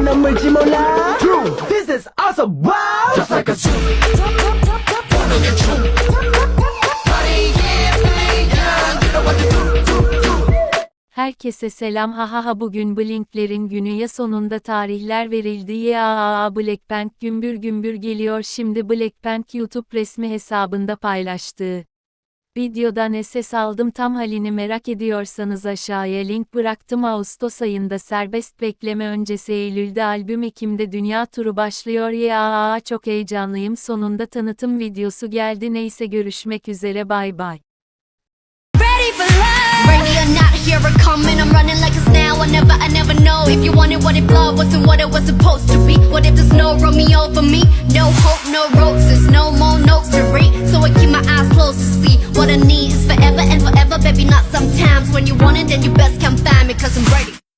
This is awesome. Wow, just like a zoo. Wanna get true. Party, yeah, Herkese selam hahaha bugün Blink'lerin günü ya sonunda tarihler verildi ya Blackpink gümbür gümbür geliyor şimdi Blackpink YouTube resmi hesabında paylaştığı. Videodan ses aldım tam halini merak ediyorsanız aşağıya link bıraktım Ağustos ayında serbest bekleme öncesi Eylül'de albüm Ekim'de dünya turu başlıyor ya çok heyecanlıyım sonunda tanıtım videosu geldi neyse görüşmek üzere bay bay. here it coming. I'm running like a snail. I never, I never know if you wanted what it love wasn't what it was supposed to be. What if there's no Romeo for me? No hope, it, then you best come find me, cause I'm ready.